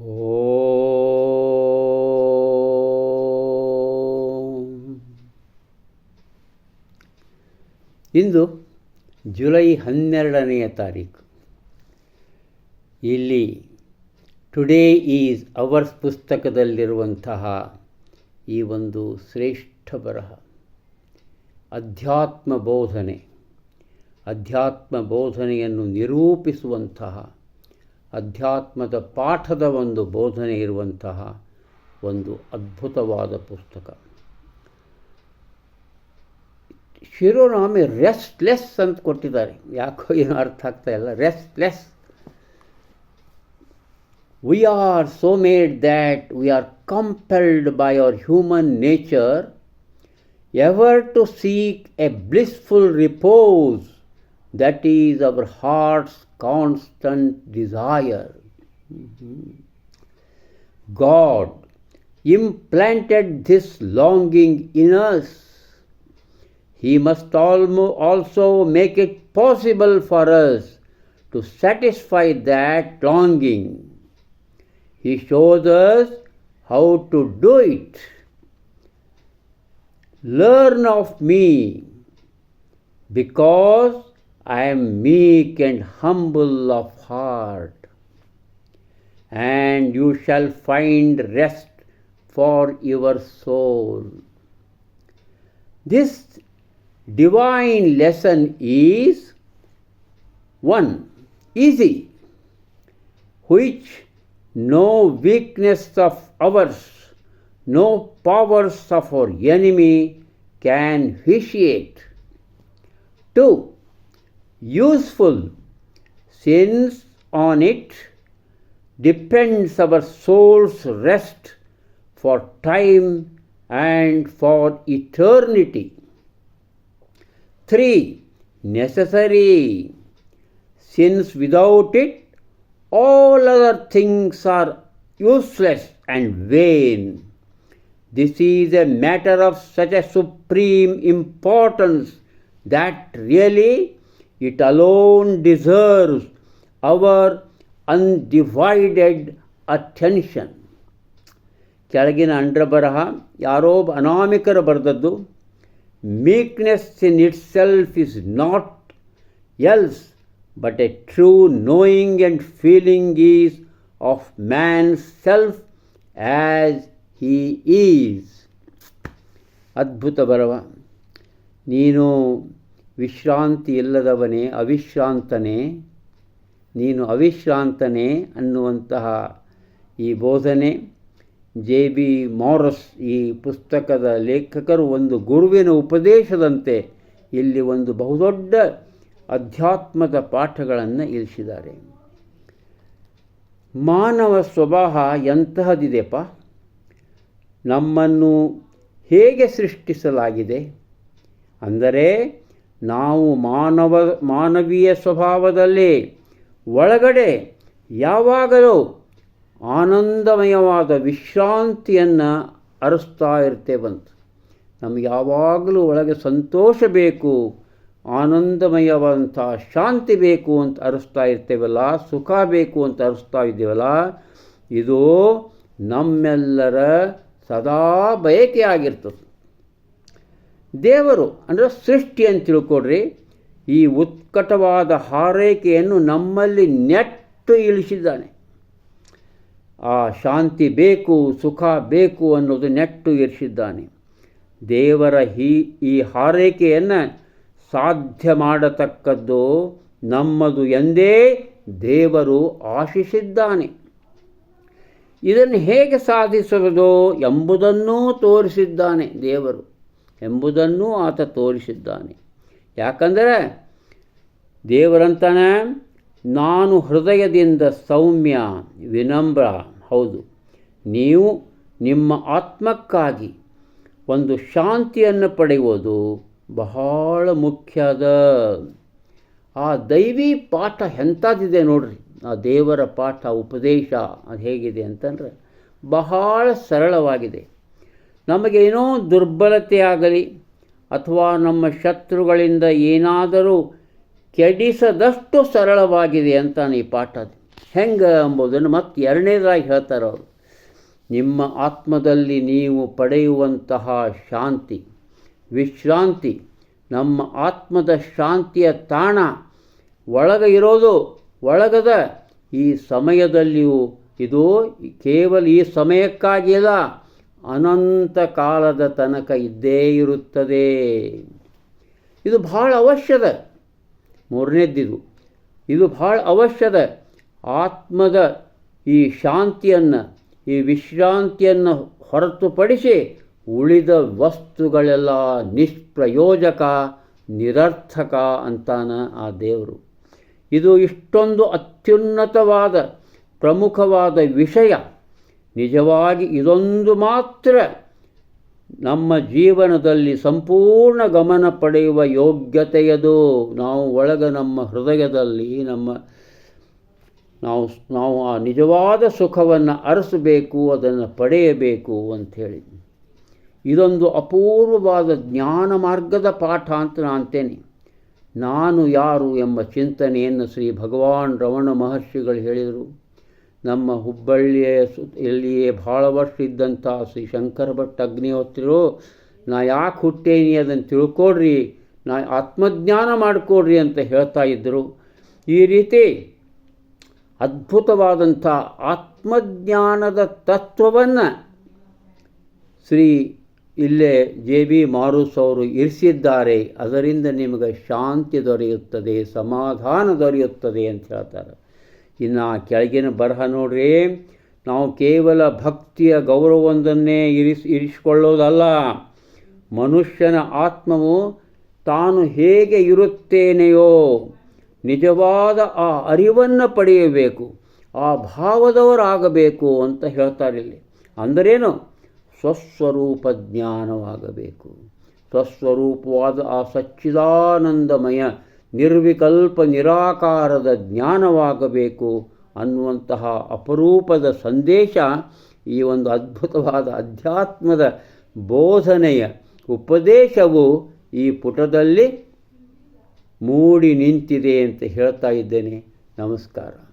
ಓಂ. ಇಂದು July ಹನ್ನೆರಡನೆಯ ತಾರೀಕು. ಇಲ್ಲಿ ಟುಡೇ ಈಸ್ ಅವರ್ಸ್ ಪುಸ್ತಕದಲ್ಲಿರುವಂತಹ ಈ ಒಂದು ಶ್ರೇಷ್ಠ ಬರಹ. ಅಧ್ಯಾತ್ಮ ಬೋಧನೆ ಅಧ್ಯಾತ್ಮ ಬೋಧನೆಯನ್ನು ನಿರೂಪಿಸುವಂತಹ ಅಧ್ಯಾತ್ಮದ ಪಾಠದ ಒಂದು ಬೋಧನೆ ಇರುವಂತಹ ಒಂದು ಅದ್ಭುತವಾದ ಪುಸ್ತಕ. ಶಿರೋನಾಮೆ ರೆಸ್ಟ್ಲೆಸ್ ಅಂತ ಕೊಟ್ಟಿದ್ದಾರೆ. ಯಾಕೋ ಏನು ಅರ್ಥ ಆಗ್ತಾ ಇಲ್ಲ. Restless we are so made that we are compelled by our human nature ever to seek a blissful repose that is our heart's constant desire. God implanted this longing in us. He must also make it possible for us to satisfy that longing. He shows us how to do it. Learn of me because I am meek and humble of heart, and you shall find rest for your soul. This divine lesson is one easy, which no weakness of ours, no powers of our enemy can vitiate. Two, useful since on it depends our soul's rest for time and for eternity. 3. Necessary since without it all other things are useless and vain. This is a matter of such a supreme importance that really it alone deserves our undivided attention. ಕೆಳಗಿನ ಅಂಡ್ರ ಬರಹ ಯಾರೋ ಅನಾಮಿಕರು ಬರೆದದ್ದು meekness in itself is not else but a true knowing and feeling is of man self as he is ಅದ್ಭುತ ಬರವ ನೀನು ವಿಶ್ರಾಂತಿ ಇಲ್ಲದವನೇ ಅವಿಶ್ರಾಂತನೇ, ನೀನು ಅವಿಶ್ರಾಂತನೇ ಅನ್ನುವಂತಹ ಈ ಬೋಧನೆ. ಜೆ. ಬಿ. ಮಾರಸ್ ಈ ಪುಸ್ತಕದ ಲೇಖಕರು ಒಂದು ಗುರುವಿನ ಉಪದೇಶದಂತೆ ಇಲ್ಲಿ ಒಂದು ಬಹುದೊಡ್ಡ ಅಧ್ಯಾತ್ಮದ ಪಾಠಗಳನ್ನು ಇರಿಸಿದ್ದಾರೆ ಮಾನವ ಸ್ವಭಾವ ಎಂತಹದಿದೆಪ್ಪ? ನಮ್ಮನ್ನು ಹೇಗೆ ಸೃಷ್ಟಿಸಲಾಗಿದೆ? ಅಂದರೆ ನಾವು ಮಾನವ, ಮಾನವೀಯ ಸ್ವಭಾವದಲ್ಲಿ ಒಳಗಡೆ ಯಾವಾಗಲೂ ಆನಂದಮಯವಾದ ವಿಶ್ರಾಂತಿಯನ್ನು ಅರಿಸ್ತಾ ಇರ್ತೇವಂತ ನಮಗೆ ಯಾವಾಗಲೂ ಒಳಗೆ ಸಂತೋಷ ಬೇಕು ಆನಂದಮಯವಾದಂಥ ಶಾಂತಿ ಬೇಕು ಅಂತ ಅರಿಸ್ತಾ ಇರ್ತೇವಲ್ಲ, ಸುಖ ಬೇಕು ಅಂತ ಅರಿಸ್ತಾ ಇದ್ದೀವಲ್ಲ, ಇದು ನಮ್ಮೆಲ್ಲರ ಸದಾ ಬಯಕೆಯಾಗಿರ್ತದೆ ದೇವರು ಅಂದರೆ ಸೃಷ್ಟಿ ಅಂತ ತಿಳ್ಕೊಡ್ರಿ ಈ ಉತ್ಕಟವಾದ ಹಾರೈಕೆಯನ್ನು ನಮ್ಮಲ್ಲಿ ನೆಟ್ಟು ಇಳಿಸಿದ್ದಾನೆ. ಆ ಶಾಂತಿ ಬೇಕು, ಸುಖ ಬೇಕು ಅನ್ನೋದು ನೆಟ್ಟು ಇರಿಸಿದ್ದಾನೆ. ದೇವರ ಈ ಈ ಹಾರೈಕೆಯನ್ನು ಸಾಧ್ಯ ಮಾಡತಕ್ಕದ್ದು ನಮ್ಮದು ಎಂದೇ ದೇವರು ಆಶಿಸಿದ್ದಾನೆ. ಇದನ್ನು ಹೇಗೆ ಸಾಧಿಸುವುದು ಎಂಬುದನ್ನೂ ತೋರಿಸಿದ್ದಾನೆ ದೇವರು. ಎಂಬುದನ್ನೂ ಆತ ತೋರಿಸಿದ್ದಾನೆ. ಯಾಕಂದರೆ ದೇವರಂತಾನೆ, ನಾನು ಹೃದಯದಿಂದ ಸೌಮ್ಯ, ವಿನಮ್ರ, ಹೌದು, ನೀವು ನಿಮ್ಮ ಆತ್ಮಕ್ಕಾಗಿ ಒಂದು ಶಾಂತಿಯನ್ನು ಪಡೆಯುವುದು ಬಹಳ ಮುಖ್ಯದ. ಆ ದೈವಿ ಪಾಠ ಎಂಥದ್ದಿದೆ ನೋಡ್ರಿ, ಆ ದೇವರ ಪಾಠ, ಉಪದೇಶ ಅದು ಹೇಗಿದೆ ಅಂತಂದರೆ ಬಹಳ ಸರಳವಾಗಿದೆ. ನಮಗೇನೋ ದುರ್ಬಲತೆ ಆಗಲಿ ಅಥವಾ ನಮ್ಮ ಶತ್ರುಗಳಿಂದ ಏನಾದರೂ ಕೆಡಿಸದಷ್ಟು ಸರಳವಾಗಿದೆ ಅಂತಾನೆ ಈ ಪಾಠ ಹೆಂಗೆ ಎಂಬುದನ್ನು ಮತ್ತೆ ಎರಡನೇದಾಗಿ ಹೇಳ್ತಾರೆ ಅವರು. ನಿಮ್ಮ ಆತ್ಮದಲ್ಲಿ ನೀವು ಪಡೆಯುವಂತಹ ಶಾಂತಿ, ವಿಶ್ರಾಂತಿ, ನಮ್ಮ ಆತ್ಮದ ಶಾಂತಿಯ ತಾಣ ಒಳಗ ಇರೋದು, ಒಳಗದ ಈ ಸಮಯದಲ್ಲಿಯೂ ಇದು ಕೇವಲ ಈ ಸಮಯಕ್ಕಾಗಿಲ್ಲ ಅನಂತ ಕಾಲದ ತನಕ ಇದ್ದೇ ಇರುತ್ತದೆ. ಇದು ಭಾಳ ಅವಶ್ಯದ. ಮೂರನೇದ್ದಿದು ಇದು ಭಾಳ ಅವಶ್ಯದ. ಆತ್ಮದ ಈ ಶಾಂತಿಯನ್ನು, ಈ ವಿಶ್ರಾಂತಿಯನ್ನು ಹೊರತುಪಡಿಸಿ ಉಳಿದ ವಸ್ತುಗಳೆಲ್ಲ ನಿಷ್ಪ್ರಯೋಜಕ, ನಿರರ್ಥಕ ಅಂತಾನ ಆ ದೇವರು. ಇದು ಇಷ್ಟೊಂದು ಅತ್ಯುನ್ನತವಾದ ಪ್ರಮುಖವಾದ ವಿಷಯ. ನಿಜವಾಗಿ ಇದೊಂದು ಮಾತ್ರ ನಮ್ಮ ಜೀವನದಲ್ಲಿ ಸಂಪೂರ್ಣ ಗಮನ ಪಡೆಯುವ ಯೋಗ್ಯತೆಯದು. ನಾವು ಒಳಗ ನಮ್ಮ ಹೃದಯದಲ್ಲಿ ನಮ್ಮ ನಾವು ನಾವು ಆ ನಿಜವಾದ ಸುಖವನ್ನು ಅರಸಬೇಕು, ಅದನ್ನು ಪಡೆಯಬೇಕು ಅಂಥೇಳಿ ಇದೊಂದು ಅಪೂರ್ವವಾದ ಜ್ಞಾನ ಮಾರ್ಗದ ಪಾಠ ಅಂತ ನಾನು ಅಂತೇನೆ. ನಾನು ಯಾರು ಎಂಬ ಚಿಂತನೆಯನ್ನು ಶ್ರೀ ಭಗವಾನ್ ರಮಣ ಮಹರ್ಷಿಗಳು ಹೇಳಿದರು. ನಮ್ಮ ಹುಬ್ಬಳ್ಳಿಯ ಸು ಇಲ್ಲಿಯೇ ಭಾಳ ವರ್ಷ ಇದ್ದಂಥ ಶ್ರೀ ಶಂಕರ ಭಟ್ ಅಗ್ನಿಹೋತ್ರಿರು ನಾ ಯಾಕೆ ಹುಟ್ಟೇನಿ ಅದನ್ನು ತಿಳ್ಕೊಡ್ರಿ, ನಾ ಆತ್ಮಜ್ಞಾನ ಮಾಡಿಕೊಡ್ರಿ ಅಂತ ಹೇಳ್ತಾ ಇದ್ದರು ಈ ರೀತಿ ಅದ್ಭುತವಾದಂಥ ಆತ್ಮಜ್ಞಾನದ ತತ್ವವನ್ನು ಶ್ರೀ ಇಲ್ಲೇ ಜೆ ಬಿ ಮಾರುಸ್ ಅವರು ಇರಿಸಿದ್ದಾರೆ. ಅದರಿಂದ ನಿಮಗೆ ಶಾಂತಿ ದೊರೆಯುತ್ತದೆ, ಸಮಾಧಾನ ದೊರೆಯುತ್ತದೆ ಅಂತ ಹೇಳ್ತಾರೆ. ಇನ್ನು ಆ ಕೆಳಗಿನ ಬರಹ ನೋಡ್ರಿ, ನಾವು ಕೇವಲ ಭಕ್ತಿಯ ಗೌರವವೊಂದನ್ನೇ ಇರಿಸ್, ಇರಿಸಿಕೊಳ್ಳೋದಲ್ಲ. ಮನುಷ್ಯನ ಆತ್ಮವು ತಾನು ಹೇಗೆ ಇರುತ್ತೇನೆಯೋ, ನಿಜವಾದ ಆ ಅರಿವನ್ನು ಪಡೆಯಬೇಕು, ಆ ಭಾವದವರಾಗಬೇಕು ಅಂತ ಹೇಳ್ತಾರೆ ಇಲ್ಲಿ. ಅಂದರೇನು? ಸ್ವಸ್ವರೂಪ ಜ್ಞಾನವಾಗಬೇಕು. ಸ್ವಸ್ವರೂಪವಾದ ಆ ಸಚ್ಚಿದಾನಂದಮಯ ನಿರ್ವಿಕಲ್ಪ ನಿರಾಕಾರದ ಜ್ಞಾನವಾಗಬೇಕು ಅನ್ನುವಂತಹ ಅಪರೂಪದ ಸಂದೇಶ ಈ ಒಂದು ಅದ್ಭುತವಾದ ಅಧ್ಯಾತ್ಮದ ಬೋಧನೆಯ ಉಪದೇಶವು ಈ ಪುಟದಲ್ಲಿ ಮೂಡಿ ನಿಂತಿದೆ ಅಂತ ಹೇಳ್ತಾ ಇದ್ದೇನೆ. ನಮಸ್ಕಾರ.